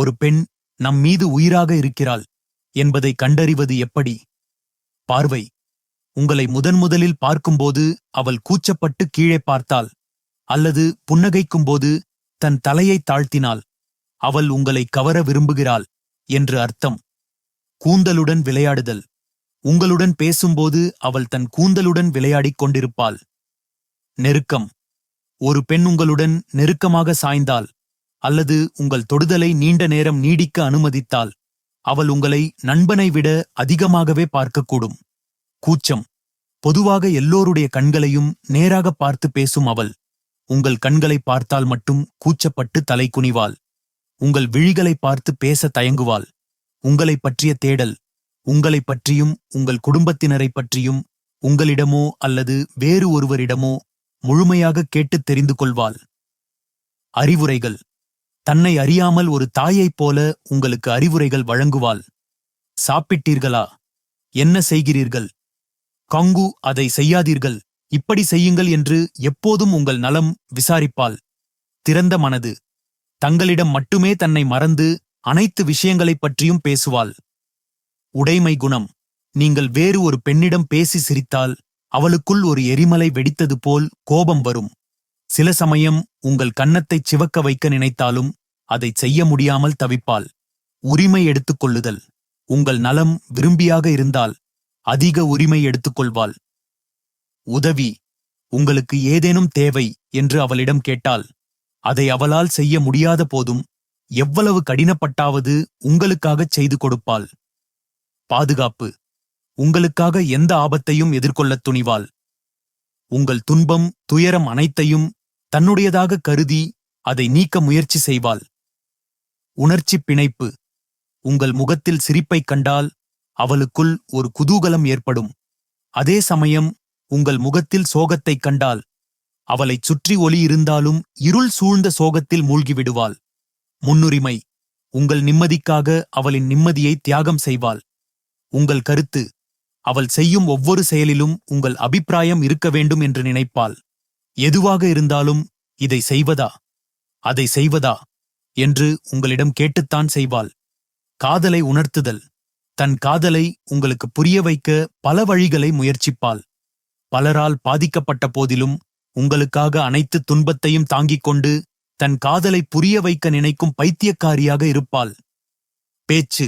ஒரு பெண் நம் மீது உயிராக இருக்கிறாள் என்பதை கண்டறிவது எப்படி? பார்வை. உங்களை முதன் முதலில் பார்க்கும்போது அவள் கூச்சப்பட்டு கீழே பார்த்தாள் அல்லது புன்னகைக்கும்போது தன் தலையை தாழ்த்தினாள். அவள் உங்களை கவர விரும்புகிறாள் என்று அர்த்தம். கூந்தலுடன் விளையாடுதல். உங்களுடன் பேசும்போது அவள் தன் கூந்தலுடன் விளையாடிக் கொண்டிருப்பாள். நெருக்கம். ஒரு பெண் உங்களுடன் நெருக்கமாக சாய்ந்தால் அல்லது உங்கள் தொடுதலை நீண்ட நேரம் நீடிக்க அனுமதித்தால் அவள் உங்களை நண்பனை விட அதிகமாகவே பார்க்கக்கூடும். கூச்சம். பொதுவாக எல்லோருடைய கண்களையும் நேராக பார்த்து பேசும் அவள். உங்கள் கண்களை பார்த்தால் மட்டும் கூச்சப்பட்டு தலை குனிவாள். உங்கள் விழிகளை பார்த்து பேச தயங்குவாள். உங்களைப் பற்றிய தேடல். உங்களைப் பற்றியும் உங்கள் குடும்பத்தினரைப் பற்றியும் உங்களிடமோ அல்லது வேறு ஒருவரிடமோ முழுமையாக கேட்டுத் தெரிந்து கொள்வாள். அறிவுரைகள். தன்னை அறியாமல் ஒரு தாயைப் போல உங்களுக்கு அறிவுரைகள் வழங்குவாள். சாப்பிட்டீர்களா? என்ன செய்கிறீர்கள்? கங்கு அதை செய்யாதீர்கள். இப்படி செய்யுங்கள் என்று எப்போதும் உங்கள் நலம் விசாரிப்பாள். திறந்த மனது. தங்களிடம் மட்டுமே தன்னை மறந்து அனைத்து விஷயங்களைப் பற்றியும் பேசுவாள். உடைமை குணம். நீங்கள் வேறு ஒரு பெண்ணிடம் பேசி சிரித்தால் அவளுக்குள் ஒரு எரிமலை வெடித்தது போல் கோபம் வரும். சில சமயம் உங்கள் கன்னத்தைச் சிவக்க வைக்க நினைத்தாலும் அதைச் செய்ய முடியாமல் தவிப்பாள் உரிமை எடுத்துக்கொள்ளுதல் உங்கள் நலம் விரும்பியாக இருந்தால் அதிக உரிமை எடுத்துக்கொள்வாள் உதவி. உங்களுக்கு ஏதேனும் தேவை என்று அவளிடம் கேட்டால் அதை அவளால் செய்ய முடியாத போதும் எவ்வளவு கடினப்பட்டாவது உங்களுக்காகச் செய்து கொடுப்பாள். பாதுகாப்பு. உங்களுக்காக எந்த ஆபத்தையும் எதிர்கொள்ளத் துணிவாள். உங்கள் துன்பம் துயரம் அனைத்தையும் தன்னுடையதாக கருதி அதை நீக்க முயற்சி செய்வாள். உணர்ச்சிப் பிணைப்பு. உங்கள் முகத்தில் சிரிப்பைக் கண்டால் அவளுக்குள் ஒரு குதூகலம் ஏற்படும். அதே சமயம் உங்கள் முகத்தில் சோகத்தைக் கண்டால் அவளைச் சுற்றி ஒளி இருந்தாலும் இருள் சூழ்ந்த சோகத்தில் மூழ்கிவிடுவாள் முன்னுரிமை. உங்கள் நிம்மதிக்காக அவளின் நிம்மதியை தியாகம் செய்வாள். உங்கள் கருத்து. அவள் செய்யும் ஒவ்வொரு செயலிலும் உங்கள் அபிப்பிராயம் இருக்க வேண்டும் என்று நினைப்பாள். எதுவாக இருந்தாலும் இதை செய்வதா? அதை செய்வதா? என்று உங்களிடம் கேட்டுத்தான் செய்வாள். காதலை உணர்த்துதல். தன் காதலை உங்களுக்கு புரிய வைக்க பல வழிகளை முயற்சிப்பாள். பலரால் பாதிக்கப்பட்ட போதிலும் உங்களுக்காக அனைத்து துன்பத்தையும் தாங்கிக் கொண்டு தன் காதலை புரிய வைக்க நினைக்கும் பைத்தியக்காரியாக இருப்பாள். பேச்சு.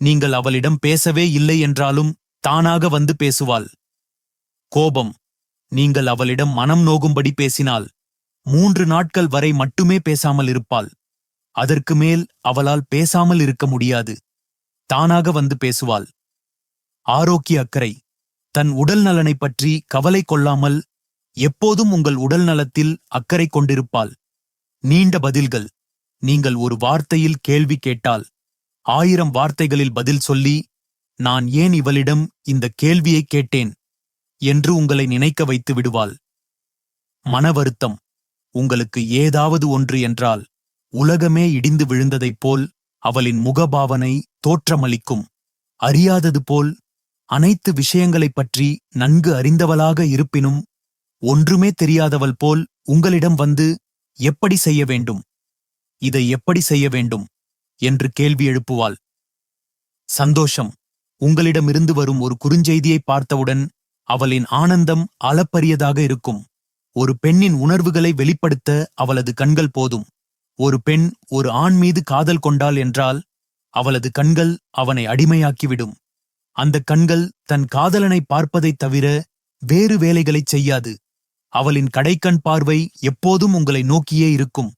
நீங்கள் அவளிடம் பேசவே இல்லை என்றாலும் தானாக வந்து பேசுவாள். கோபம். நீங்கள் அவளிடம் மனம் நோகும்படி பேசினால் மூன்று நாட்கள் வரை மட்டுமே பேசாமல் இருப்பாள். அதற்கு மேல் அவளால் பேசாமல் இருக்க முடியாது. தானாக வந்து பேசுவாள். ஆரோக்கிய அக்கறை. தன் உடல் நலனைப் பற்றி கவலை கொள்ளாமல் எப்போதும் உங்கள் உடல் நலத்தில் அக்கறை கொண்டிருப்பாள். நீண்ட பதில்கள். நீங்கள் ஒரு வார்த்தையில் கேள்வி கேட்டால். ஆயிரம் வார்த்தைகளில் பதில் சொல்லி நான் ஏன் இவளிடம் இந்த கேள்வியை கேட்டேன்? என்று உங்களை நினைக்க வைத்து விடுவாள். மன வருத்தம். உங்களுக்கு ஏதாவது ஒன்று என்றால் உலகமே இடிந்து விழுந்ததைப் போல் அவளின் முகபாவனை தோற்றமளிக்கும். அறியாதது போல் அனைத்து விஷயங்களைப் பற்றி நன்கு அறிந்தவளாக இருப்பினும் ஒன்றுமே தெரியாதவள் போல் உங்களிடம் வந்து எப்படி செய்ய வேண்டும்? இதை எப்படி செய்ய வேண்டும்? என்று கேள்வி எழுப்புவாள். சந்தோஷம். உங்களிடமிருந்து வரும் ஒரு குறுஞ்செய்தியை பார்த்தவுடன் அவளின் ஆனந்தம் அளப்பரியதாக இருக்கும். ஒரு பெண்ணின் உணர்வுகளை வெளிப்படுத்த அவளது கண்கள் போதும். ஒரு பெண் ஒரு ஆண் மீது காதல் கொண்டாள் என்றால் அவளது கண்கள் அவனை அடிமையாக்கிவிடும். அந்த கண்கள் தன் காதலனை பார்ப்பதைத் தவிர வேறு வேலைகளைச் செய்யாது. அவளின் கடைக்கண் பார்வை எப்போதும் உங்களை நோக்கியே இருக்கும்.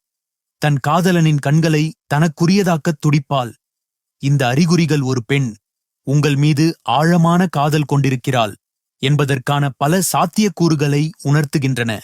தன் காதலனின் கண்களை தனக்குரியதாக்கத் துடிப்பாள். இந்த அறிகுறிகள் ஒரு பெண் உங்கள் மீது ஆழமான காதல் கொண்டிருக்கிறாள் என்பதற்கான பல சாத்தியக்கூறுகளை உணர்த்துகின்றன.